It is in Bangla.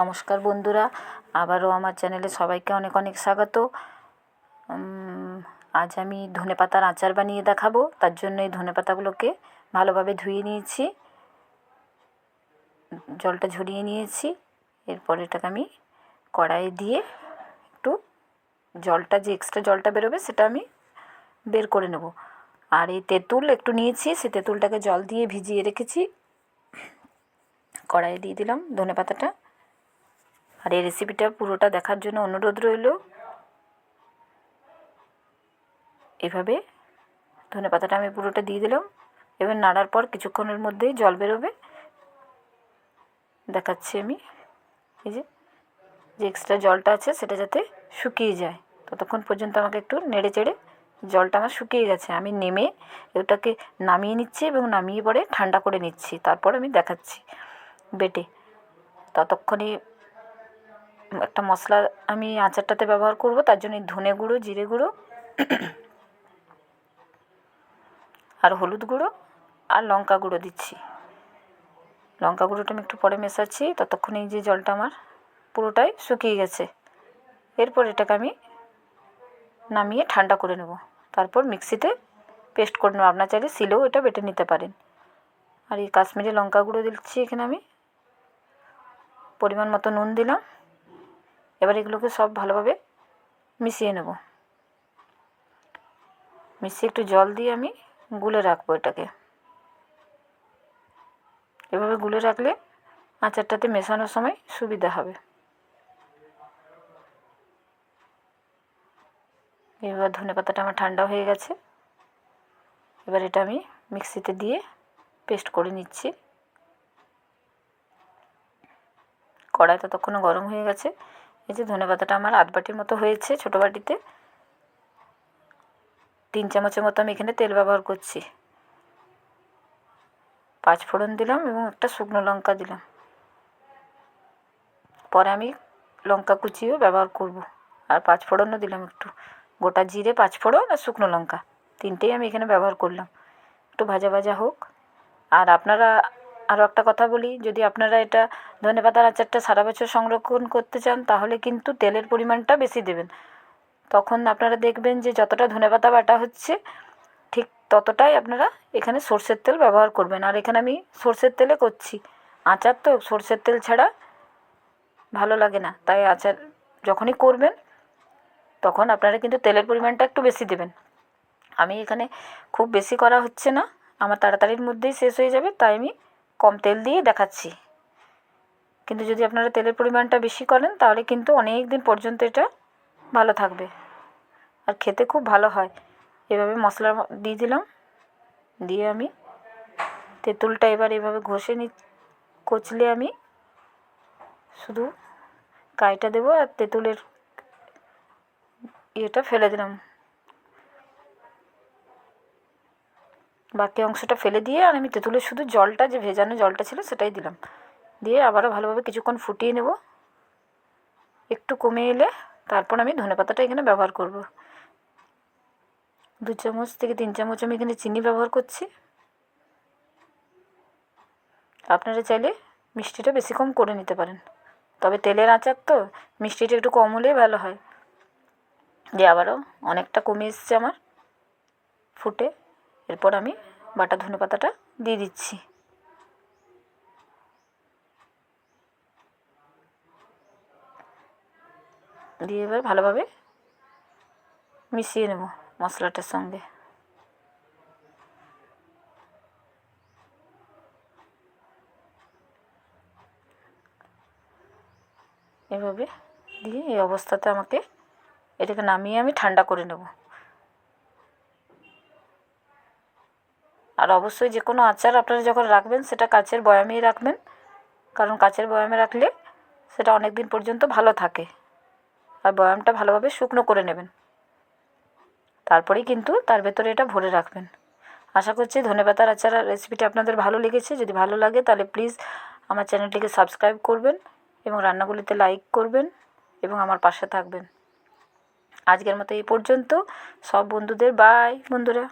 নমস্কার বন্ধুরা, আবারও আমার চ্যানেলে সবাইকে অনেক অনেক স্বাগত। আজ আমি ধনেপাতার আচার বানিয়ে দেখাবো, তার জন্য এই ধনেপাতাগুলোকে ভালোভাবে ধুয়ে নিয়েছি। জলটা ঝরিয়ে নিয়েছি, এরপর এটাকে আমি কড়াইয়ে দিয়ে একটু জলটা, যে এক্সট্রা জলটা বেরোবে সেটা আমি বের করে নেব। আর এই তেঁতুল একটু নিয়েছি, সে তেঁতুলটাকে জল দিয়ে ভিজিয়ে রেখেছি। কড়াইয়ে দিয়ে দিলাম ধনেপাতাটা। আর এই রেসিপিটা পুরোটা দেখার জন্য অনুরোধ রইল। এভাবে ধনে পাতাটা আমি পুরোটা দিয়ে দিলাম। এবার নাড়ার পর কিছুক্ষণের মধ্যেই জল বেরোবে। দেখাচ্ছি আমি। এই যে যে এক্সট্রা জলটা আছে সেটা যাতে শুকিয়ে যায়। ততক্ষণ পর্যন্ত আমাকে একটু নেড়ে চেড়ে জলটা আমার শুকিয়ে গেছে। আমি নেমে ওটাকে নামিয়ে নিচ্ছি এবং নামিয়ে পরে ঠান্ডা করে নিচ্ছি। তারপর আমি দেখাচ্ছি। বেটে। ততক্ষণে একটা মশলা আমি আচারটাতে ব্যবহার করব, তার জন্য ধনে গুঁড়ো, জিরে গুঁড়ো আর হলুদ গুঁড়ো আর লঙ্কা গুঁড়ো দিচ্ছি। লঙ্কা গুঁড়োটা আমি একটু পরে মেশাচ্ছি, ততক্ষণে এই যে জলটা আমার পুরোটাই শুকিয়ে গেছে। এরপর এটাকে আমি নামিয়ে ঠান্ডা করে নেব। তারপর মিক্সিতে পেস্ট করে নেব। আপনার চাইলে সিলেও এটা বেটে নিতে পারেন। আর এই কাশ্মীরি লঙ্কা গুঁড়ো দিচ্ছি এখানে আমি। পরিমাণ মতো নুন দিলাম। এবার এগুলোকে সব ভালোভাবে মিশিয়ে নেব। মিশিয়ে একটু জল দিয়ে আমি গুলে রাখব এটাকে। এভাবে গুলে রাখলে আচারটাতে মেশানোর সময় সুবিধা হবে। এবার ধনে পাতাটা আমার ঠান্ডা হয়ে গেছে। এবার এটা আমি মিক্সিতে দিয়ে পেস্ট করে নিচ্ছি। কড়াই ততক্ষণও গরম হয়ে গেছে। এই যে ধনে পাতাটা আমার আধ বাটির মতো হয়েছে ছোটো বাটিতে। তিন চামচের মতো আমি এখানে তেল ব্যবহার করছি। পাঁচ ফোড়ন দিলাম এবং একটা শুকনো লঙ্কা দিলাম। পরে আমি লঙ্কা কুচিও ব্যবহার করব। আর পাঁচ ফোড়নও দিলাম একটু। গোটা জিরে, পাঁচ ফোড়ন আর শুকনো লঙ্কা। তিনটেই আমি এখানে ব্যবহার করলাম। একটু ভাজা ভাজা হোক। আর আপনারা আরও একটা কথা বলি, যদি আপনারা এটা ধনেপাতার আচারটা সারা বছর সংরক্ষণ করতে চান, তাহলে কিন্তু তেলের পরিমাণটা বেশি দেবেন। তখন আপনারা দেখবেন যে যতটা ধনেপাতা বাটা হচ্ছে, ঠিক ততটাই আপনারা এখানে সর্ষের তেল ব্যবহার করবেন। আর এখানে আমি সর্ষের তেলে করছি। আচার তো সর্ষের তেল ছাড়া ভালো লাগে না। তাই আচার যখনই করবেন, তখন আপনারা কিন্তু তেলের পরিমাণটা একটু বেশি দেবেন। আমি এখানে খুব বেশি করা হচ্ছে না। আমার তাড়াতাড়ির মধ্যেই শেষ হয়ে যাবে, তাই আমি কম তেল দিয়ে দেখাচ্ছি। কিন্তু যদি আপনারা তেলের পরিমাণটা বেশি করেন, তাহলে কিন্তু অনেক দিন পর্যন্ত এটা ভালো থাকবে। আর খেতে খুব ভালো হয়। এভাবে মশলা দিয়ে দিলাম। দিয়ে আমি তেঁতুলটা এবার এভাবে ঘষে নি কচলে আমি শুধু কাইটা দেবো আর তেঁতুলের ইয়েটা ফেলে দিলাম। বাকি অংশটা ফেলে দিয়ে আর আমি তেঁতুলের শুধু জলটা, যে ভেজানো জলটা ছিল সেটাই দিলাম। দিয়ে আবারও ভালোভাবে কিছুক্ষণ ফুটিয়ে নেব। একটু কমে এলে তারপর আমি ধনেপাতাটা এখানে ব্যবহার করব। দু চামচ থেকে তিন চামচ আমি এখানে চিনি ব্যবহার করছি। আপনারা চাইলে মিষ্টিটা বেশি কম করে নিতে পারেন। তবে তেলের আচার তো, মিষ্টিটা একটু কম হলেই ভালো হয়। দিয়ে আবারও অনেকটা কমে এসছে আমার ফুটে। এরপর আমি বাটা ধনে পাতাটা দিয়ে দিচ্ছি। দিয়ে এবার ভালোভাবে মিশিয়ে নেব মশলাটার সঙ্গে। এভাবে দিয়ে এই অবস্থাতে আমাকে এটাকে নামিয়ে আমি ঠান্ডা করে নেব। আর অবশ্যই যে কোনো আচার আপনারা যখন রাখবেন, সেটা কাচের বয়ামেই রাখবেন। কারণ কাচের বয়ামে রাখলে সেটা অনেক দিন পর্যন্ত ভালো থাকে। আর বয়ামটা ভালোভাবে শুকনো করে নেবেন। তারপরেই কিন্তু তার ভেতরে এটা ভরে রাখবেন। আশা করছি ধনেপাতার আচার রেসিপিটি আপনাদের ভালো লেগেছে। যদি ভালো লাগে তাহলে প্লিজ আমার চ্যানেলটিকে সাবস্ক্রাইব করবেন এবং রান্নাগুলিতে লাইক করবেন এবং আমার পাশে থাকবেন। আজকের মতো এই পর্যন্ত। সব বন্ধুদের বাই বন্ধুরা।